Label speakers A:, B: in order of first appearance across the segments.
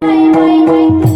A: Bye, bye, bye.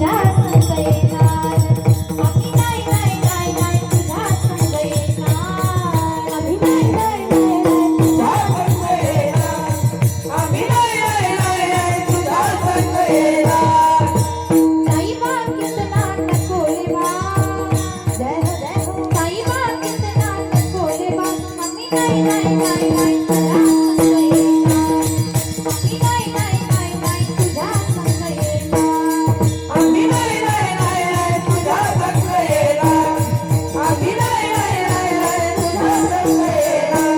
A: अरे का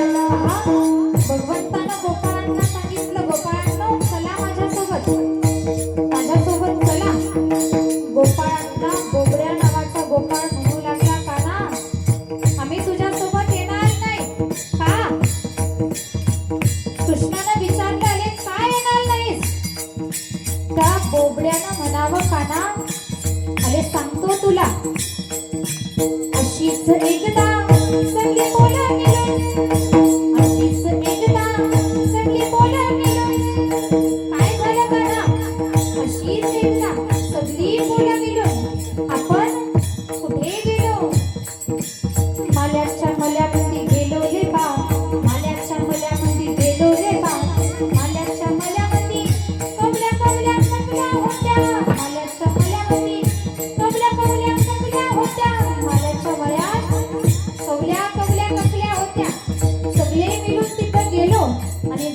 A: येणार त्या म्हणावं अरे सांगतो तुला अशीच एकदा सगळी बोला मिळून आपण कुठे गेलो? माल्याच्या मल्यामध्ये गेलो रे बा माल्याच्या मल्यामध्ये गेलो रे बा माल्याच्या मल्यामध्ये होत्या. माल्याच्या मल्यामध्ये कवल्या कवल्या होत्या. माल्याच्या कवल्या कवल्या ककल्या होत्या. सगळे मिळून तिथं गेलो आणि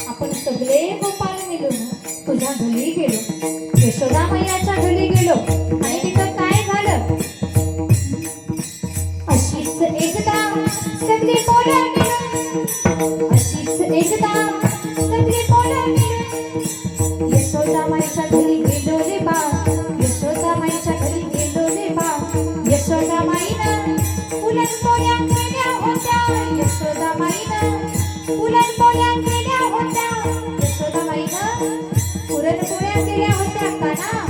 A: सगळे गोपाल मिळून तुझ्या घरी गेलो. यशोदा मैयाच्या घरी गेलो. आणि तिथं काय झालं? अशीच एकदा सगळी पोरं मिळून अशीच एकदा सगळी पोरं मिळून यशोदा माईच्या घरी गेलो रे बा. उलट पोळ्या केल्या होत्या यशोदा माईनं उलट केल्या होत्या यशोदा माईनं पुरणपोळ्या केल्या होत्या का ना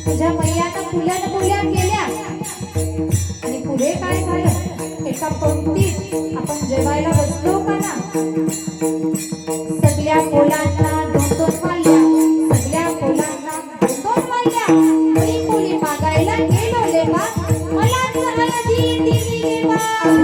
A: तुझ्या मैयानं पुरणपोळ्या केल्या आणि पुढे काय झालं एका पंक्तीत आपण जेवायला बसलो का ना सगळ्या पोलांना दोन दोन वाल्या सगळ्या दोन दोन Thank you.